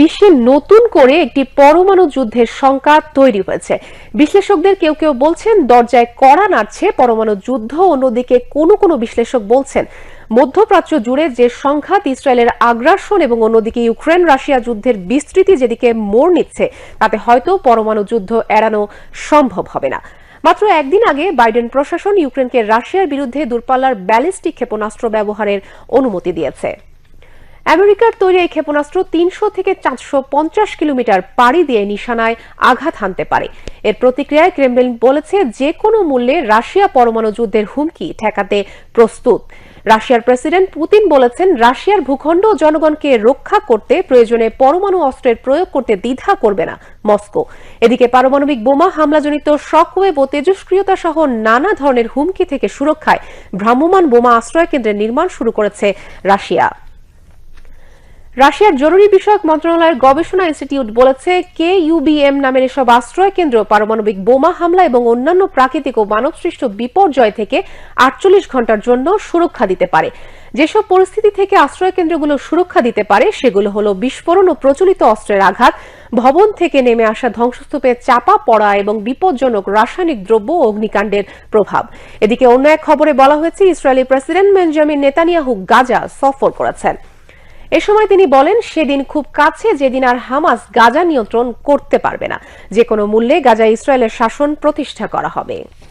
বিশ্বে নতুন করে একটি পরমাণু যুদ্ধের শঙ্কা তৈরি হয়েছে। বিশ্লেষকদের কেউ কেউ বলছেন, দরজায় কড়া নাড়ছে পরমাণু যুদ্ধ। অন্যদিকে কোনো কোনো বিশ্লেষক বলছেন, মধ্যপ্রাচ্য জুড়ে যে সংঘাত ইসরায়েলের আগ্রাসন এবং অন্যদিকে ইউক্রেন রাশিয়া যুদ্ধের বিস্তৃতি যেদিকে মোড় নিচ্ছে, তাতে হয়তো পরমাণু যুদ্ধ এড়ানো সম্ভব হবে না। মাত্র একদিন আগে বাইডেন প্রশাসন ইউক্রেনকে রাশিয়ার বিরুদ্ধে দূরপাল্লার ব্যালিস্টিক ক্ষেপণাস্ত্র ব্যবহারের অনুমতি দিয়েছে। আমেরিকার তৈরি এই ক্ষেপণাস্ত্র তিনশো থেকে চারশো পঞ্চাশ কিলোমিটার পাড়ি দিয়ে নিশানায় আঘাত হানতে পারে। এর প্রতিক্রিয়ায় ক্রেমলিন বলেছে যে কোনো মূল্যে রাশিয়া পরমাণু যুদ্ধের হুমকি ঠেকাতে প্রস্তুত। রাশিয়ার প্রেসিডেন্ট পুতিন বলেছেন, রাশিয়ার ভূখণ্ড জনগণকে রক্ষা করতে প্রয়োজনে পরমাণু অস্ত্রের প্রয়োগ করতে দ্বিধা করবে না মস্কো। এদিকে পারমাণবিক বোমা হামলাজনিত শকওয়েভ ও তেজস্ক্রিয়তা সহ নানা ধরনের হুমকি থেকে সুরক্ষায় ভ্রাম্যমাণ বোমা আশ্রয় কেন্দ্রের নির্মাণ শুরু করেছে রাশিয়া। রাশিয়ার জরুরি বিষয়ক মন্ত্রণালয়ের গবেষণা ইনস্টিটিউট বলেছে কে ইউবিএম নামের এসব আশ্রয় কেন্দ্র পারমাণবিক বোমা হামলা এবং অন্যান্য প্রাকৃতিক ও মানবসৃষ্ট বিপর্যয় থেকে আটচল্লিশ ঘণ্টার জন্য সুরক্ষা দিতে পারে। যেসব পরিস্থিতি থেকে আশ্রয় কেন্দ্রগুলো সুরক্ষা দিতে পারে, সেগুলো হলো বিস্ফোরণ ও প্রচলিত অস্ত্রের আঘাত, ভবন থেকে নেমে আসা ধ্বংসস্তূপে চাপা পড়া এবং বিপজ্জনক রাসায়নিক দ্রব্য ও অগ্নিকাণ্ডের প্রভাব। এদিকে অন্য এক খবরে বলা হয়েছে, Israeli president Benjamin Netanyahu Gaza সফর করেছেন। এ সময় তিনি বলেন, সেদিন খুব কাছে যেদিন আর হামাস গাজা নিয়ন্ত্রণ করতে পারবে না। যে কোনো মূল্যে গাজা ইসরায়েলের শাসন প্রতিষ্ঠা করা হবে।